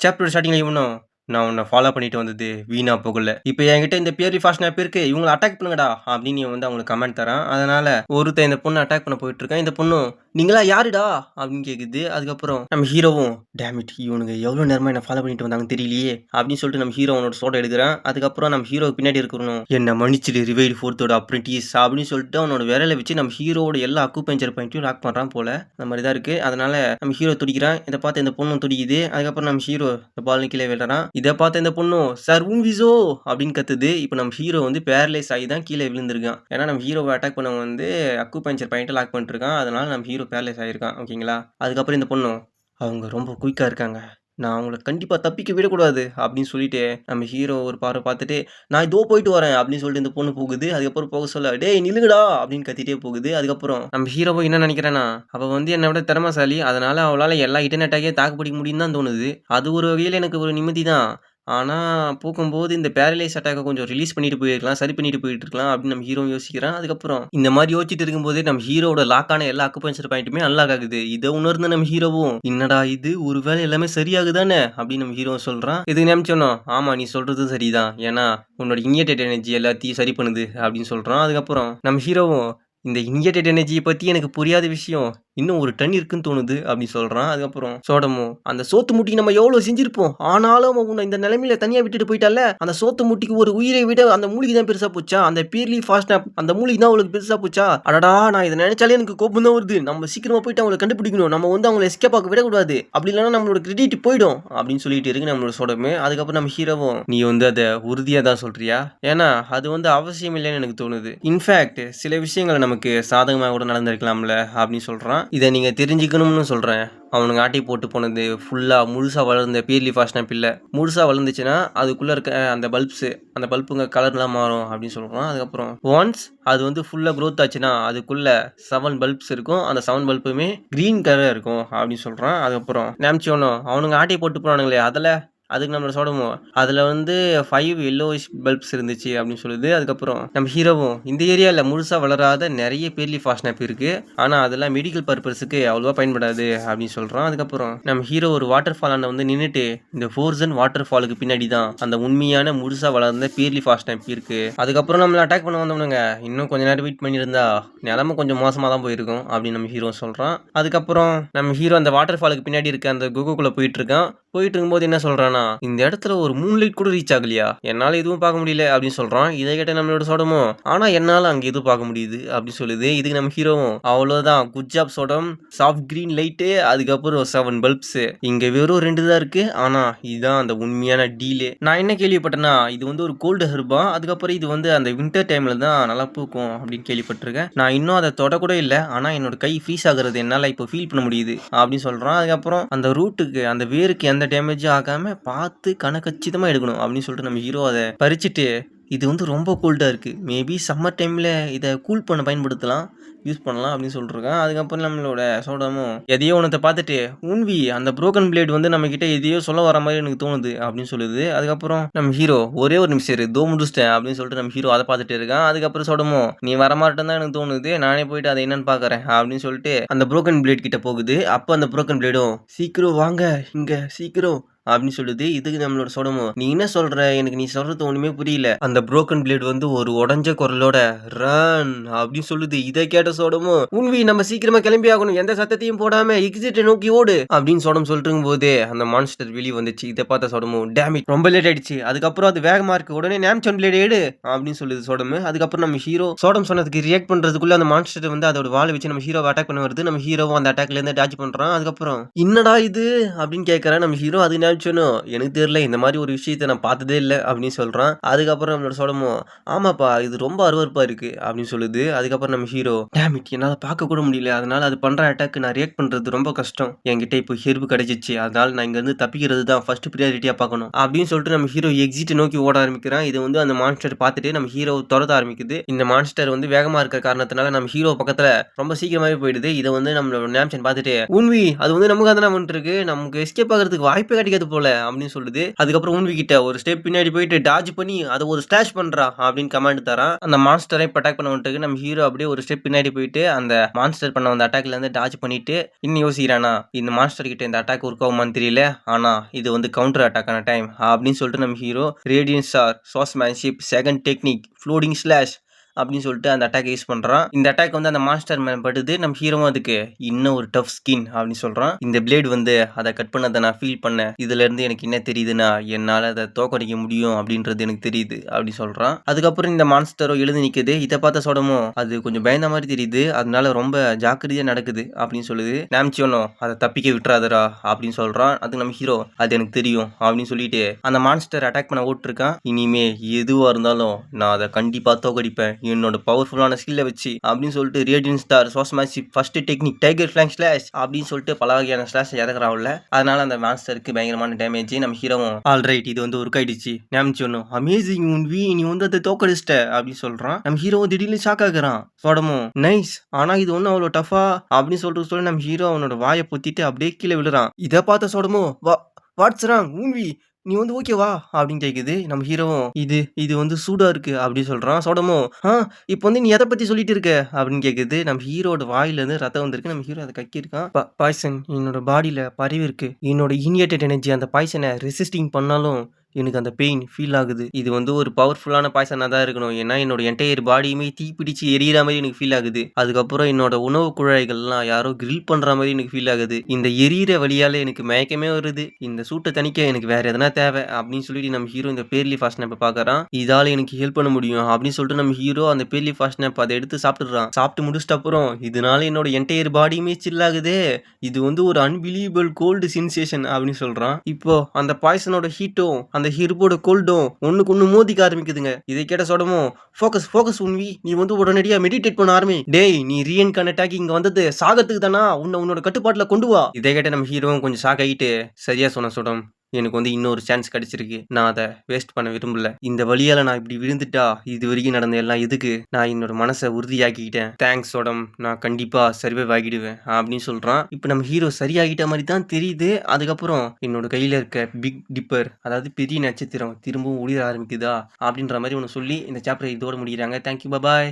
Chapter ஸ்டார்டிங்ல இவனும் நான் உன்னை ஃபாலோ பண்ணிட்டு வந்தது வீணா போகல. இப்போ என்கிட்ட இந்த பியர்லி ஃபாஸ்ட் ஆப் இருக்கு இவங்களை அட்டாக் பண்ணுங்கடா அப்படின்னு வந்து அவங்களுக்கு கமெண்ட் தரான். அதனால ஒருத்தன் இந்த பொண்ணு அட்டாக் பண்ண போயிட்டு இருக்கேன். இந்த பொண்ணு நீங்களா யாருடா? அப்படின்னு கேக்குது. அதுக்கப்புறம் நம்ம ஹீரோவும் டேமிட் இவனுங்க எவ்வளோ நேரமா என்ன ஃபாலோ பண்ணிட்டு வந்தாங்கன்னு தெரியலையே. அப்படின்னு சொல்லிட்டு நம்ம ஹீரோ அவனோட சோட எடுக்கிறான். அதுக்கப்புறம் நம்ம ஹீரோ பின்னாடி இருக்கணும் என்ன மன்னிச்சிடு ரிவைடு ஃபோர்த்தோட அப்ரெண்டிஸ் அப்படின்னு சொல்லிட்டு அவனோட விரலை வச்சு நம்ம ஹீரோவோட எல்லா அக்குபெஞ்சர் பாயிண்ட்டையும் லாக் பண்றான் போல. அந்த மாதிரி தான் இருக்கு. அதனால நம்ம ஹீரோ துடிக்கிறான். இதை பார்த்து இந்த பொண்ணும் துடிக்குது. அதுக்கப்புறம் நம்ம ஹீரோ இந்த பால் கீழே விழுறான். இதை பார்த்த இந்த பொண்ணும் சார் உன் விசோ? அப்படின்னு கத்துது. இப்போ நம்ம ஹீரோ வந்து பேரலைஸ் ஆகி தான் கீழே விழுந்திருக்கான். ஏன்னா நம்ம ஹீரோவை அட்டாக் பண்ண வந்து அக்கு பஞ்சர் பாயிண்ட்டை லாக் பண்ணிருக்கான் அதனால நம்ம ஹீரோ பேரலைஸ் ஆகிருக்கான் ஓகேங்களா? அதுக்கப்புறம் இந்த பொண்ணும் அவங்க ரொம்ப குயிக்காக இருக்காங்க. நான் அவங்கள கண்டிப்பாக தப்பிக்க விடக்கூடாது அப்படின்னு சொல்லிட்டு நம்ம ஹீரோ ஒரு பார்வை பார்த்துட்டு நான் இதோ போயிட்டு வரேன் அப்படின்னு சொல்லிட்டு இந்த பொண்ணு போகுது. அதுக்கப்புறம் போக சொல்ல டேய் நிலுங்கடா அப்படின்னு கத்திட்டே போகுது. அதுக்கப்புறம் நம்ம ஹீரோவை என்ன நினைக்கிறேன்னா அவள் வந்து என்னை விட திறமசாலி. அதனால அவளால் எல்லா இன்டர்நெட்டாகவே தாக்கு பிடிக்க முடியும் தான் தோணுது. அது ஒரு வகையில் எனக்கு ஒரு நிம்மதி தான். ஆனால் போகும்போது இந்த பேரலைஸ் அட்டாக்கை கொஞ்சம் ரிலீஸ் பண்ணிட்டு போயிருக்கலாம் சரி பண்ணிட்டு போயிட்டு இருக்கலாம் அப்படின்னு நம்ம ஹீரோ யோசிக்கிறான். அதுக்கப்புறம் இந்த மாதிரி யோசிச்சுட்டு இருக்கும்போது நம்ம ஹீரோட லாக்கான எல்லா அக்குபஞ்சர் பாயிண்ட்டுமே அன்லாக் ஆகுது. இதை உணர்ந்த நம்ம ஹீரோவும் என்னடா இது? ஒருவேளை எல்லாமே சரியாகுதானே? அப்படின்னு நம்ம ஹீரோ சொல்றான். இதுக்கு நினைச்சோனோ ஆமா நீ சொல்றது சரிதான். ஏன்னா உன்னோட இனியேட்டட் எனர்ஜி எல்லாத்தையும் சரி பண்ணுது அப்படின்னு சொல்றான். அதுக்கப்புறம் நம்ம ஹீரோவும் இந்த இனியேட்டட் எனர்ஜியை பத்தி எனக்கு புரியாத விஷயம். இன்னும் ஒரு டன் இருக்குன்னு தோணுது அப்படின்னு சொல்கிறான் அதுக்கப்புறம் சோடமோ அந்த சோத்து முட்டிக்கு நம்ம எவ்வளோ செஞ்சிருப்போம்? ஆனாலும் அவன் உன்னை இந்த நிலைமையில தனியாக விட்டுட்டு போயிட்டால? அந்த சோத்து முட்டிக்கு ஒரு உயிரை விட அந்த மூலிகை தான் பெருசாக போச்சா? அந்த பீர்லி ஃபாஸ்ட் அந்த மூலிகை தான் அவளுக்கு பெருசாக போச்சா? அடடா நான் இதை நினைச்சாலே எனக்கு கோபம் தான் வருது. நம்ம சீக்கிரமாக போயிட்டு அவங்களை கண்டுபிடிக்கணும். நம்ம வந்து அவங்களை எஸ்கேப் ஆக விடக்கூடாது. அப்படி இல்லைன்னா நம்மளோட கிரெடிட் போயிடும். அப்படின்னு சொல்லிட்டு இருக்கு நம்மளோட சோடமே. அதுக்கப்புறம் நம்ம ஹீரோவும் நீ வந்து அதை உறுதியாக தான் சொல்றியா? ஏன்னா அது வந்து அவசியம் இல்லைன்னு எனக்கு தோணுது. இன்ஃபேக்ட் சில விஷயங்களை நமக்கு சாதகமாக கூட நடந்திருக்கலாம்ல அப்படின்னு சொல்கிறான் இதை நீங்கள் தெரிஞ்சுக்கணும்னு சொல்கிறேன் அவனுங்க ஆட்டி போட்டு போனது ஃபுல்லாக முழுசாக வளர்ந்த பீர்லி ஃபாஸ்ட்னா பிள்ளை. முழுசாக வளர்ந்துச்சுன்னா அதுக்குள்ளே இருக்க அந்த பல்ப்ஸு அந்த பல்புங்க கலர்லாம் மாறும் அப்படின்னு சொல்லுவான் அதுக்கப்புறம் ஒன்ஸ் அது வந்து ஃபுல்லாக க்ரோத் ஆச்சுன்னா அதுக்குள்ளே செவன் பல்ப்ஸ் இருக்கும். அந்த செவன் பல்புமே க்ரீன் கலர் இருக்கும் அப்படின்னு சொல்கிறான் அதுக்கப்புறம் நேம்ச்சியோனோ அவனுங்க ஆட்டி போட்டு போனானுங்களே அதில் அதுக்கு நம்மளை சோடமும் அதில் வந்து ஃபைவ் எல்லோயிஷ் பல்ப்ஸ் இருந்துச்சு அப்படின்னு சொல்லுது. அதுக்கப்புறம் நம்ம ஹீரோவும் இந்த ஏரியாவில் முழுசாக வளராத நிறைய பேர்லி ஃபாஸ்ட் நாப் இருக்குது ஆனால் அதெல்லாம் மெடிக்கல் பர்பஸுக்கு அவ்வளோவா பயன்படாது அப்படின்னு சொல்கிறோம் அதுக்கப்புறம் நம்ம ஹீரோ ஒரு வாட்டர் ஃபாலான வந்து நின்றுட்டு இந்த ஃபோர்சன் வாட்டர் ஃபாலுக்கு பின்னாடி தான் அந்த உண்மையான முழுசாக வளர்ந்த பேர்லி ஃபாஸ்ட் நாப் இருக்குது அதுக்கப்புறம் நம்மளை அட்டாக் பண்ண வந்தவனுங்க இன்னும் கொஞ்ச நேரம் வெயிட் பண்ணியிருந்தா நிலமை கொஞ்சம் மோசமாக தான் போயிருக்கும் அப்படின்னு நம்ம ஹீரோ சொல்கிறான் அதுக்கப்புறம் நம்ம ஹீரோ அந்த வாட்டர் ஃபாலுக்கு பின்னாடி இருக்க அந்த குகைக்குள்ளே போயிட்டு இருக்கான். போயிட்டு இருக்கும்போது என்ன சொல்றானா இந்த இடத்துல ஒரு மூணு லைட் கூட ரீச் ஆகலையா? என்னால எதுவும் பார்க்க முடியல அப்படின்னு சொல்றான். இதை கேட்ட நம்மளோட சோடமோ ஆனா என்னால அங்க எதுவும் பார்க்க முடியுது அப்படின்னு சொல்லுது. இதுக்கு நம்ம ஹீரோவும் அவ்வளவுதான். குட் ஜாப் சோடம். சாஃப்ட் கிரீன் லைட்டு அதுக்கப்புறம் செவன் பல்ப்ஸ் இங்க வெறும் ரெண்டு தான் இருக்கு. ஆனா இதுதான் அந்த உண்மையான டீலே நான் என்ன கேள்விப்பட்டேன்னா இது வந்து ஒரு கோல்டு ஹெர்பா அதுக்கப்புறம் இது வந்து அந்த வின்டர் டைம்ல தான் நல்லா பூக்கும் அப்படின்னு கேள்விப்பட்டிருக்கேன். நான் இன்னும் அதை தொட கூட இல்லை. ஆனா என்னோட கை ஃப்ரீஸ் ஆகுறது என்னால இப்போ ஃபீல் பண்ண முடியுது அப்படின்னு சொல்றான். அதுக்கப்புறம் அந்த ரூட்டுக்கு அந்த வேருக்கு எந்த டேமேஜும் ஆகாமல் பார்த்து கணக்கச்சிதமாக எடுக்கணும் அப்படின்னு சொல்லிட்டு நம்ம ஹீரோ அதை பறிச்சுட்டு இது வந்து ரொம்ப கோல்டாக இருக்குது மேபி சம்மர் டைமில் இதை கூல் பண்ண பயன்படுத்தலாம். யூஸ் பண்ணலாம் அப்படின்னு சொல்லிருக்கேன் அதுக்கப்புறம் நம்மளோட சோடமும் எதையோ ஒன்றத்தை பார்த்துட்டு உன்வி அந்த ப்ரோக்கன் பிளேட் வந்து நம்ம கிட்ட எதையோ சொல்ல வர மாதிரி எனக்கு தோணுது அப்படின்னு சொல்லுது. அதுக்கப்புறம் நம்ம ஹீரோ ஒரே ஒரு நிமிஷம் இரு தோ முடிச்சிட்டேன் அப்படின்னு சொல்லிட்டு நம்ம ஹீரோ அதை பார்த்துட்டு இருக்கான். அதுக்கப்புறம் சோடமோ நீ வரமாட்டேன் தான் எனக்கு தோணுது. நானே போயிட்டு அதை என்னன்னு பார்க்குறேன் அப்படின்னு சொல்லிட்டு அந்த ப்ரோக்கன் பிளேட் கிட்ட போகுது. அப்போ அந்த ப்ரோக்கன் பிளேடும் சீக்கிரம் வாங்க இங்கே சீக்கிரம் அப்படின்னு சொல்லுது. இதுக்கு நம்மளோட சொடமோ. நீ என்ன சொல்ற? எனக்கு நீ சொல்றது ஒண்ணுமே புரியல. அந்த புரோக்கன் பிளேட் வந்து ஒரு உடஞ்ச குரலோட ரன் அப்படின்னு சொல்லுது. இதை கேட்ட சோடமோ உன்வி நம்ம சீக்கிரமா கிளம்பி ஆகணும். எந்த சத்தத்தையும் போடாம எக்ஸிட்டை நோக்கி ஓடு அப்படின்னு சோடம் சொல்லிட்டு போதே அந்த மான்ஸ்டர் வெளியே வந்துச்சு. இதை பார்த்த சோடமோ டேமேஜ் ரொம்ப லேட் ஆயிடுச்சு. அதுக்கப்புறம் அது வேகமா இருக்கு உடனே நேம்சன் பிளேட் எடு அப்படின்னு சொல்லுது சோடம். அதுக்கப்புறம் நம்ம ஹீரோ சோடம் சொன்னதுக்கு ரியாக்ட் பண்றதுக்குள்ள அந்த மான்ஸ்டர் வந்து அதோட வாழை வச்சு நம்ம ஹீரோவை அட்டாக் பண்ண வருது. நம்ம ஹீரோவும் அந்த அட்டாக்ல இருந்து டாச் பண்றான். அதுக்கப்புறம் என்னடா இது? அப்படின்னு கேட்கறேன் நம்ம ஹீரோ அது சொன்னோம் எனக்கு தெரியல இந்த மாதிரி ஒரு விஷயத்த நான் பார்த்ததே இல்லை அப்படின்னு சொல்கிறான் அதுக்கப்புறம் நம்மளோட சொல்லமோ ஆமாப்பா இது ரொம்ப அருவறுப்பாக இருக்குது அப்படின்னு சொல்லுது. அதுக்கப்புறம் நம்ம ஹீரோ டேமிட் என்னால் பார்க்க கூட முடியல. அதனால் அது பண்ணுற அட்டாக்கு நான் ரியாக்ட் பண்ணுறது ரொம்ப கஷ்டம். என்கிட்ட இப்போ ஹெர்பு கிடைச்சிச்சு. அதனால் நான் இங்கேருந்து தப்பிக்கிறது தான் ஃபர்ஸ்ட் ப்ரியாரிட்டியாக பார்க்கணும் அப்படின்னு சொல்லிட்டு நம்ம ஹீரோ எக்ஸிட்டை நோக்கி ஓட ஆரம்பிக்கிறான். இது வந்து அந்த மான்ஸ்டர் பார்த்துட்டு நம்ம ஹீரோ துரத்த ஆரம்பிக்குது. இந்த மான்ஸ்டர் வந்து வேகமாக இருக்கிற காரணத்தினால நம்ம ஹீரோ பக்கத்தில் ரொம்ப சீக்கிரமாகவே போயிடுது. இதை வந்து நம்மளோட நேம்சன் பார்த்துட்டு உண்வி அது வந்து நமக்கு தான் வந்துட்டு இருக்கு. நமக்கு எஸ்கேப் ஆகிறதுக்கு வாய்ப்பே கிடைக்காது. தெரியாது போல அப்படின்னு சொல்லுது. அதுக்கப்புறம் ஊன்வி கிட்ட ஒரு ஸ்டெப் பின்னாடி போயிட்டு டாஜ் பண்ணி அதை ஒரு ஸ்டாஷ் பண்றா அப்படின்னு கமாண்ட் தரான். அந்த மான்ஸ்டரை இப்போ அட்டாக் பண்ண வந்துட்டு நம்ம ஹீரோ அப்படியே ஒரு ஸ்டெப் பின்னாடி போயிட்டு அந்த மான்ஸ்டர் பண்ண வந்த அட்டாக்ல இருந்து டாஜ் பண்ணிட்டு இன்னும் யோசிக்கிறானா இந்த மான்ஸ்டர் கிட்ட இந்த அட்டாக் ஒர்க் ஆகுமான்னு தெரியல ஆனா இது வந்து கவுண்டர் அட்டாக்கான டைம் அப்படின்னு சொல்லிட்டு நம்ம hero radian star swordsmanship second technique floating slash அப்படின்னு சொல்லிட்டு அந்த அட்டாக் யூஸ் பண்ணுறான் இந்த அட்டாக் வந்து அந்த மாஸ்டர் மேன் படுது. நம்ம ஹீரோவும் அதுக்கு இன்னும் ஒரு டஃப் ஸ்கின் அப்படின்னு சொல்கிறான் இந்த பிளேடு வந்து அதை கட் பண்ணதை நான் ஃபீல் பண்ணேன். இதுலேருந்து எனக்கு என்ன தெரியுதுன்னா என்னால் அதை தோக்கடிக்க முடியும் அப்படின்றது எனக்கு தெரியுது அப்படின்னு சொல்கிறான் அதுக்கப்புறம் இந்த மாஸ்டரோ எழுந்து நிற்குது இதை பார்த்த சொடமோ அது கொஞ்சம் பயந்த மாதிரி தெரியுது. அதனால ரொம்ப ஜாக்கிரதையாக நடக்குது அப்படின்னு சொல்லுது. நாம்ச்சியோனோ அதை தப்பிக்க விட்டுறாதரா அப்படின்னு சொல்கிறான் அது நம்ம ஹீரோ அது எனக்கு தெரியும் அப்படின்னு சொல்லிட்டு அந்த மான்ஸ்டர் அட்டாக் பண்ண ஓட்டிருக்கான். இனிமே எதுவாக இருந்தாலும் நான் அதை கண்டிப்பாக தோக்கடிப்பேன். என்னோட பவர்ஃபுல்லான ஸ்கில்லை வச்சு அப்படின்னு சொல்லிட்டு ரேடியன் ஸ்டார் சோஸ்மாசி ஃபர்ஸ்ட் டெக்னிக் டைகர் ஃபிளாங் ஸ்லாஷ் அப்படின்னு சொல்லிட்டு பல வகையான ஸ்லாஷ் இறக்குறாவுல. அதனால அந்த மாஸ்டருக்கு பயங்கரமான டேமேஜ் நம்ம ஹீரோவும் ஆல் ரைட் இது வந்து ஒர்க் ஆயிடுச்சு நாமிச்சு ஒன்றும் அமேசிங் உன் வி நீ வந்து அதை தோக்கடிச்சிட்ட அப்படின்னு சொல்றான். நம்ம ஹீரோ திடீர்னு ஷாக் ஆகுறான். சோடமும் நைஸ் ஆனா இது ஒன்றும் அவ்வளோ டஃபா அப்படின்னு சொல்லிட்டு சொல்லி நம்ம ஹீரோ அவனோட வாயை பொத்திட்டு அப்படியே கீழே விழுறான். இதை பார்த்த சோடமோ வா வாட்ஸ் ராங் ஊன்வி நீ வந்து ஓகேவா அப்படின்னு கேட்குது நம்ம ஹீரோவும் இது இது வந்து சூடாக இருக்கு அப்படின்னு சொல்கிறான் சோடமோ ஆ இப்போ வந்து நீ எதை பற்றி சொல்லிட்டு இருக்க? அப்படின்னு கேட்குது நம்ம ஹீரோட வாயிலேருந்து ரத்தம் வந்திருக்கு. நம்ம ஹீரோ அதை கக்கியிருக்கான். பாய்சன் என்னோட பாடியில் பரவி இருக்கு என்னோட இனியேட்டட் எனர்ஜி அந்த பாய்சனை ரெசிஸ்டிங் பண்ணாலும் எனக்கு அந்த பெயின் ஃபீல் ஆகுது. இது வந்து ஒரு பவர்ஃபுல்லான பாய்சனாக தான் இருக்கணும். ஏன்னா என்னோட என்டையர் பாடியுமே தீ எரியற மாதிரி எனக்கு ஃபீல் ஆகுது. அதுக்கப்புறம் என்னோட உணவு குழாய்கள்லாம் யாரோ கிரில் பண்ணுற மாதிரி எனக்கு ஃபீல் ஆகுது. இந்த எரியிற வழியால் எனக்கு மயக்கமே வருது. இந்த சூட்டை தணிக்க எனக்கு வேற எதனா தேவை அப்படின்னு சொல்லிட்டு நம்ம ஹீரோ இந்த பேர்லி ஃபாஸ்ட் நேப்பை பார்க்கறான். இதால் எனக்கு ஹெல்ப் பண்ண முடியும் அப்படின்னு சொல்லிட்டு நம்ம ஹீரோ அந்த பேர்லி ஃபாஸ்ட் நேப் அதை எடுத்து சாப்பிட்டுறான் சாப்பிட்டு முடிச்சிட்ட அப்புறம் இதனால என்னோட என்டையர் பாடியுமே சில் ஆகுதே. இது வந்து ஒரு அன்பிலீவபிள் கோல்டு சென்சேஷன் அப்படின்னு சொல்கிறான் இப்போ அந்த பாய்சனோட ஹீட்டும் அந்த ஹிருபோட கோல்டும் ஒண்ணுக்கு ஒண்ணு மோதிக்க ஆரம்பிக்குதுங்க. இதை கேட்ட சொடமும் ஃபோக்கஸ் ஃபோக்கஸ் உன்வி நீ வந்து உடனடியா மெடிடேட் பண்ண ஆரம்பி. டேய் நீ ரீஎன் கனெக்ட் ஆகி இங்க வந்தது சாகத்துக்கு தானா? உன்னை உன்னோட கட்டுப்பாட்டுல கொண்டு வா. இதை கேட்ட நம்ம ஹீரோவும் கொஞ்சம் ஷாக் ஆகிட்டு சரியா சொன்ன சொடம். எனக்கு வந்து இன்னொரு சான்ஸ் கிடைச்சிருக்கு. நான் அதை வேஸ்ட் பண்ண விரும்பல. இந்த வழியால நான் இப்படி விழுந்துட்டா இது வரைக்கும் நடந்த எல்லாம் எதுக்கு? நான் என்னோட மனசை உறுதியாக்கிக்கிட்டேன். தேங்க்ஸ் உடம். நான் கண்டிப்பா சர்வைவ் ஆகிடுவேன் அப்படின்னு சொல்றான். இப்போ நம்ம ஹீரோ சரியாகிட்ட மாதிரி தான் தெரியுது. அதுக்கப்புறம் என்னோட கையில இருக்க பிக் டிப்பர் அதாவது பெரிய நட்சத்திரம் திரும்பவும் ஒளிர ஆரம்பிக்குதா? அப்படின்ற மாதிரி ஒன்று சொல்லி இந்த சாப்டர் இதோட முடிகிறாங்க தேங்க்யூ பாய்